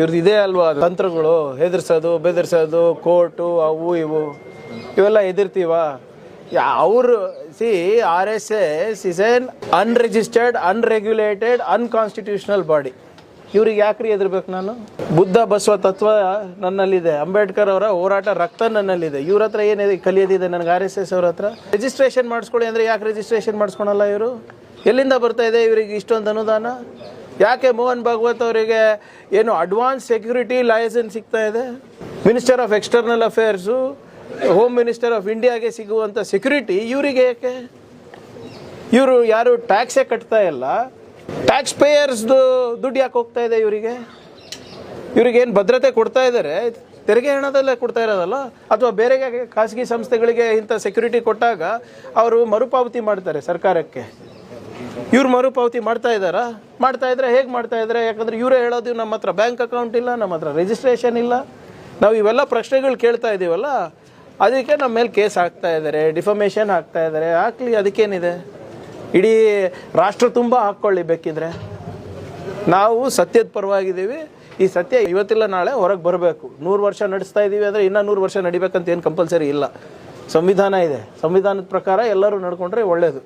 ಇವ್ರದ್ದು ಇದೇ ಅಲ್ವಾ ತಂತ್ರಗಳು ಹೆದರ್ಸೋದು, ಬೆದರ್ಸೋದು, ಕೋರ್ಟು, ಅವು ಇವು. ಇವೆಲ್ಲ ಎದಿರ್ತೀವ ಅವರು, see, R S S is an unregistered unregulated unconstitutional body ಇವ್ರಿಗೆ ಯಾಕ್ರಿ ಹೆದರ್ಬೇಕು ನಾನು? ಬುದ್ಧ ಬಸವ ತತ್ವ ನನ್ನಲ್ಲಿದೆ. ಅಂಬೇಡ್ಕರ್ ಅವರ ಹೋರಾಟ ರಕ್ತ ನನ್ನಲ್ಲಿದೆ. ಇವ್ರ ಹತ್ರ ಏನಿದೆ ಕಲಿಯೋದಿದೆ ನನಗೆ ಆರ್ ಎಸ್ ಎಸ್ ಅವ್ರ ಹತ್ರ? ರಿಜಿಸ್ಟ್ರೇಷನ್ ಮಾಡಿಸ್ಕೊಳ್ಳಿ ಅಂದರೆ ಯಾಕೆ ರಿಜಿಸ್ಟ್ರೇಷನ್ ಮಾಡಿಸ್ಕೊಳಲ್ಲ ಇವರು? ಎಲ್ಲಿಂದ ಬರ್ತಾ ಇದೆ ಇವರಿಗೆ ಇಷ್ಟೊಂದು ಅನುದಾನ? ಯಾಕೆ ಮೋಹನ್ ಭಾಗವತ್ ಅವರಿಗೆ ಏನು ಅಡ್ವಾನ್ಸ್ ಸೆಕ್ಯೂರಿಟಿ ಲೈಸೆನ್ಸ್ ಸಿಗ್ತಾ ಇದೆ? Minister of external affairs home minister of ಇಂಡಿಯಾಗೆ ಸಿಗುವಂಥ ಸೆಕ್ಯೂರಿಟಿ ಇವರಿಗೆ ಯಾಕೆ? ಇವರು ಯಾರು ಟ್ಯಾಕ್ಸೇ ಕಟ್ತಾ ಇಲ್ಲ. ಟ್ಯಾಕ್ಸ್ ಪೇಯರ್ಸ್ದು ದುಡ್ಡು ಯಾಕೆ ಹೋಗ್ತಾ ಇದೆ ಇವರಿಗೆ? ಇವ್ರಿಗೇನು ಭದ್ರತೆ ಕೊಡ್ತಾ ಇದ್ದಾರೆ ತೆರಿಗೆ ಹಣದಲ್ಲೇ ಕೊಡ್ತಾ ಇರೋದಲ್ಲ? ಅಥವಾ ಬೇರೆ ಖಾಸಗಿ ಸಂಸ್ಥೆಗಳಿಗೆ ಇಂಥ ಸೆಕ್ಯೂರಿಟಿ ಕೊಟ್ಟಾಗ ಅವರು ಮರುಪಾವತಿ ಮಾಡ್ತಾರೆ ಸರ್ಕಾರಕ್ಕೆ? ಇವ್ರು ಮರುಪಾವತಿ ಮಾಡ್ತಾ ಇದ್ದಾರಾ? ಮಾಡ್ತಾ ಇದ್ರೆ ಹೇಗೆ ಮಾಡ್ತಾ ಇದ್ರೆ? ಯಾಕಂದ್ರೆ ಇವರೇ ಹೇಳೋದು ನಮ್ಮ ಹತ್ರ ಬ್ಯಾಂಕ್ ಅಕೌಂಟ್ ಇಲ್ಲ, ನಮ್ಮ ಹತ್ರ ರಿಜಿಸ್ಟ್ರೇಷನ್ ಇಲ್ಲ. ನಾವು ಇವೆಲ್ಲ ಪ್ರಶ್ನೆಗಳು ಕೇಳ್ತಾ ಇದ್ದೀವಲ್ಲ ಅದಕ್ಕೆ ನಮ್ಮ ಮೇಲೆ ಕೇಸ್ ಹಾಕ್ತಾ ಇದ್ದಾರೆ ಡಿಫಮೇಷನ್ ಹಾಕ್ತಾ ಇದ್ದಾರೆ ಹಾಕ್ಲಿ, ಅದಕ್ಕೇನಿದೆ? ಇಡೀ ರಾಷ್ಟ್ರ ತುಂಬ ಹಾಕ್ಕೊಳ್ಳಿ ಬೇಕಿದ್ರೆ. ನಾವು ಸತ್ಯದ ಪರವಾಗಿದ್ದೀವಿ. ಈ ಸತ್ಯ ಇವತ್ತಿಲ್ಲ, ನಾಳೆ ಹೊರಗೆ ಬರಬೇಕು. ನೂರು ವರ್ಷ ನಡೆಸ್ತಾ ಇದ್ದೀವಿ ಅಂದರೆ ಇನ್ನೂ ನೂರು ವರ್ಷ ನಡಿಬೇಕಂತ ಏನು ಕಂಪಲ್ಸರಿ ಇಲ್ಲ. ಸಂವಿಧಾನ ಇದೆ. ಸಂವಿಧಾನದ ಪ್ರಕಾರ ಎಲ್ಲರೂ ನಡ್ಕೊಂಡ್ರೆ ಒಳ್ಳೆಯದು